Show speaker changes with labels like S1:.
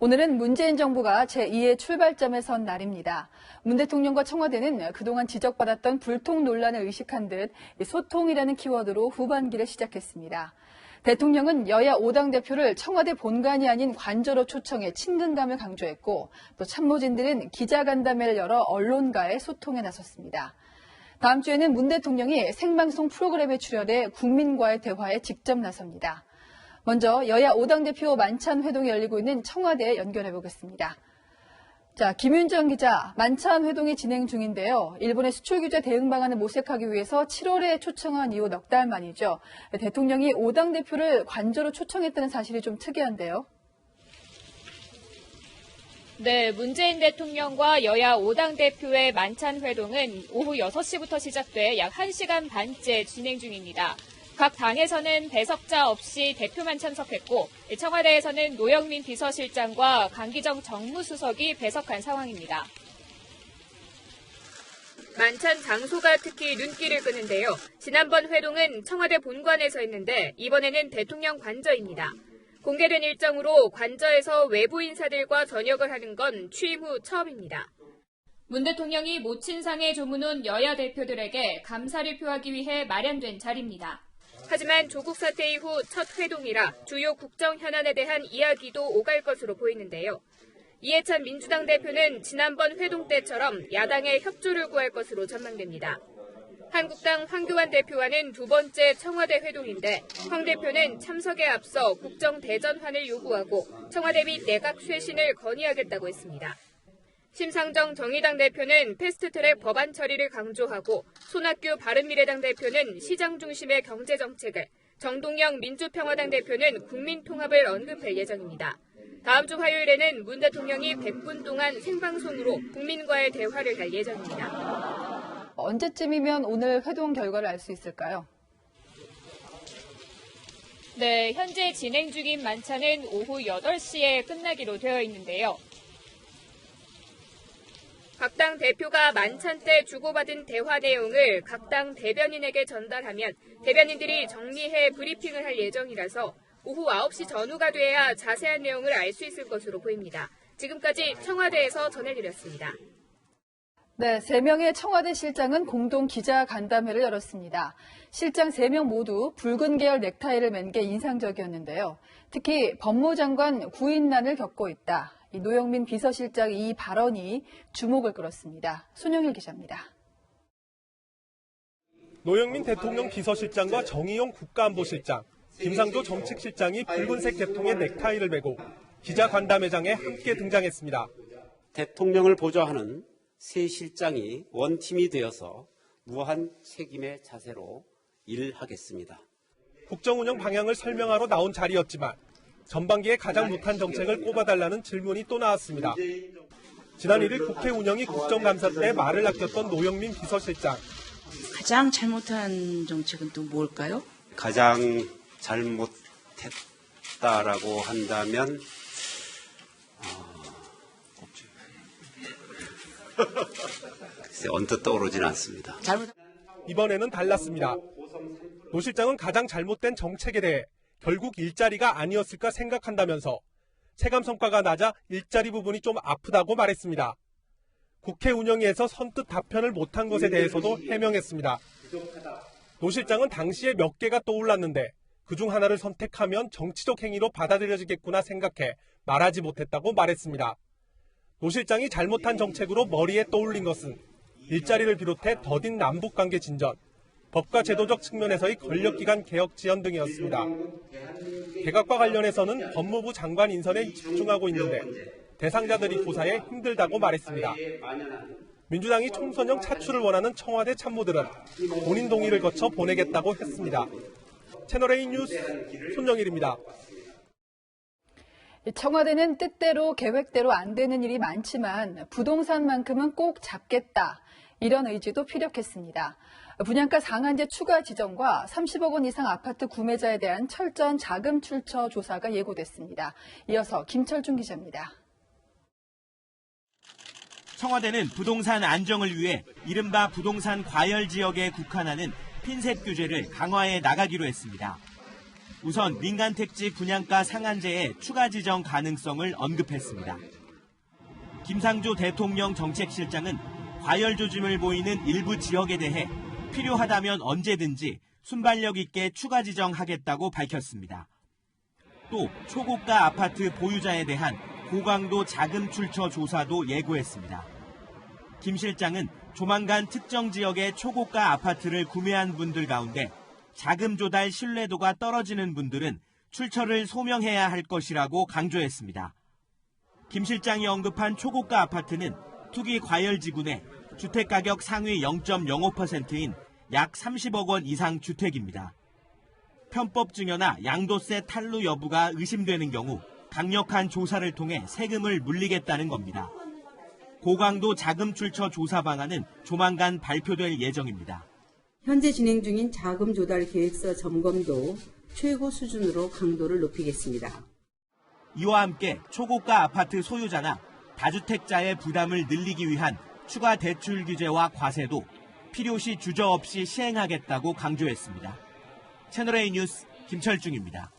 S1: 오늘은 문재인 정부가 제2의 출발점에 선 날입니다. 문 대통령과 청와대는 그동안 지적받았던 불통 논란을 의식한 듯 소통이라는 키워드로 후반기를 시작했습니다. 대통령은 여야 5당 대표를 청와대 본관이 아닌 관저로 초청해 친근감을 강조했고 또 참모진들은 기자간담회를 열어 언론과의 소통에 나섰습니다. 다음 주에는 문 대통령이 생방송 프로그램에 출연해 국민과의 대화에 직접 나섭니다. 먼저 여야 5당 대표 만찬 회동이 열리고 있는 청와대에 연결해 보겠습니다. 자, 김윤정 기자, 만찬 회동이 진행 중인데요. 일본의 수출 규제 대응 방안을 모색하기 위해서 7월에 초청한 이후 넉 달 만이죠. 대통령이 5당 대표를 관저로 초청했다는 사실이 좀 특이한데요.
S2: 네, 문재인 대통령과 여야 5당 대표의 만찬 회동은 오후 6시부터 시작돼 약 1시간 반째 진행 중입니다. 각 당에서는 배석자 없이 대표만 참석했고 청와대에서는 노영민 비서실장과 강기정 정무수석이 배석한 상황입니다. 만찬 장소가 특히 눈길을 끄는데요. 지난번 회동은 청와대 본관에서 했는데 이번에는 대통령 관저입니다. 공개된 일정으로 관저에서 외부 인사들과 저녁을 하는 건 취임 후 처음입니다. 문 대통령이 모친상에 조문 온 여야 대표들에게 감사를 표하기 위해 마련된 자리입니다. 하지만 조국 사태 이후 첫 회동이라 주요 국정 현안에 대한 이야기도 오갈 것으로 보이는데요. 이해찬 민주당 대표는 지난번 회동 때처럼 야당의 협조를 구할 것으로 전망됩니다. 한국당 황교안 대표와는 두 번째 청와대 회동인데 황 대표는 참석에 앞서 국정 대전환을 요구하고 청와대 및 내각 쇄신을 건의하겠다고 했습니다. 심상정 정의당 대표는 패스트트랙 법안 처리를 강조하고 손학규 바른미래당 대표는 시장 중심의 경제 정책을, 정동영 민주평화당 대표는 국민 통합을 언급할 예정입니다. 다음 주 화요일에는 문 대통령이 100분 동안 생방송으로 국민과의 대화를 할 예정입니다.
S1: 언제쯤이면 오늘 회동 결과를 알 수 있을까요?
S2: 네, 현재 진행 중인 만찬은 오후 8시에 끝나기로 되어 있는데요. 각당 대표가 만찬 때 주고받은 대화 내용을 각 당 대변인에게 전달하면 대변인들이 정리해 브리핑을 할 예정이라서 오후 9시 전후가 돼야 자세한 내용을 알 수 있을 것으로 보입니다. 지금까지 청와대에서 전해드렸습니다.
S1: 네, 3명의 청와대 실장은 공동 기자 간담회를 열었습니다. 실장 3명 모두 붉은 계열 넥타이를 맨 게 인상적이었는데요. 특히 법무장관 구인난을 겪고 있다. 이 노영민 비서실장 이 발언이 주목을 끌었습니다. 손영일 기자입니다.
S3: 노영민 대통령 비서실장과 정의용 국가안보실장, 김상조 정책실장이 붉은색 계통의 넥타이를 메고 기자간담회장에 함께 등장했습니다.
S4: 대통령을 보좌하는 새 실장이 원팀이 되어서 무한 책임의 자세로 일하겠습니다.
S3: 국정운영 방향을 설명하러 나온 자리였지만 전반기에 가장 못한 정책을 꼽아달라는 질문이 또 나왔습니다. 지난 1일 국회 운영이 국정감사 때 말을 아꼈던 노영민 비서실장.
S5: 가장 잘못한 정책은 또 뭘까요?
S4: 가장 잘못했다라고 한다면 어, 글쎄 언뜻 떠오르진 않습니다.
S3: 이번에는 달랐습니다. 노 실장은 가장 잘못된 정책에 대해 결국 일자리가 아니었을까 생각한다면서 체감 성과가 낮아 일자리 부분이 좀 아프다고 말했습니다. 국회 운영위에서 선뜻 답변을 못한 것에 대해서도 해명했습니다. 노 실장은 당시에 몇 개가 떠올랐는데 그중 하나를 선택하면 정치적 행위로 받아들여지겠구나 생각해 말하지 못했다고 말했습니다. 노 실장이 잘못한 정책으로 머리에 떠올린 것은 일자리를 비롯해 더딘 남북관계 진전, 법과 제도적 측면에서의 권력기관 개혁 지연 등이었습니다. 개각과 관련해서는 법무부 장관 인선에 집중하고 있는데 대상자들이 조사에 힘들다고 말했습니다. 민주당이 총선형 차출을 원하는 청와대 참모들은 본인 동의를 거쳐 보내겠다고 했습니다. 채널A 뉴스 손영일입니다.
S1: 청와대는 뜻대로 계획대로 안 되는 일이 많지만 부동산만큼은 꼭 잡겠다. 이런 의지도 피력했습니다. 분양가 상한제 추가 지정과 30억 원 이상 아파트 구매자에 대한 철저한 자금 출처 조사가 예고됐습니다. 이어서 김철중 기자입니다.
S6: 청와대는 부동산 안정을 위해 이른바 부동산 과열 지역에 국한하는 핀셋 규제를 강화해 나가기로 했습니다. 우선 민간 택지 분양가 상한제의 추가 지정 가능성을 언급했습니다. 김상조 대통령 정책실장은 과열 조짐을 보이는 일부 지역에 대해 필요하다면 언제든지 순발력 있게 추가 지정하겠다고 밝혔습니다. 또 초고가 아파트 보유자에 대한 고강도 자금 출처 조사도 예고했습니다. 김 실장은 조만간 특정 지역의 초고가 아파트를 구매한 분들 가운데 자금 조달 신뢰도가 떨어지는 분들은 출처를 소명해야 할 것이라고 강조했습니다. 김 실장이 언급한 초고가 아파트는 투기 과열 지구 내 주택가격 상위 0.05%인 약 30억 원 이상 주택입니다. 편법 증여나 양도세 탈루 여부가 의심되는 경우 강력한 조사를 통해 세금을 물리겠다는 겁니다. 고강도 자금 출처 조사 방안은 조만간 발표될 예정입니다.
S7: 현재 진행 중인 자금 조달 계획서 점검도 최고 수준으로 강도를 높이겠습니다.
S6: 이와 함께 초고가 아파트 소유자나 다주택자의 부담을 늘리기 위한 추가 대출 규제와 과세도 필요시 주저없이 시행하겠다고 강조했습니다. 채널A 뉴스 김철중입니다.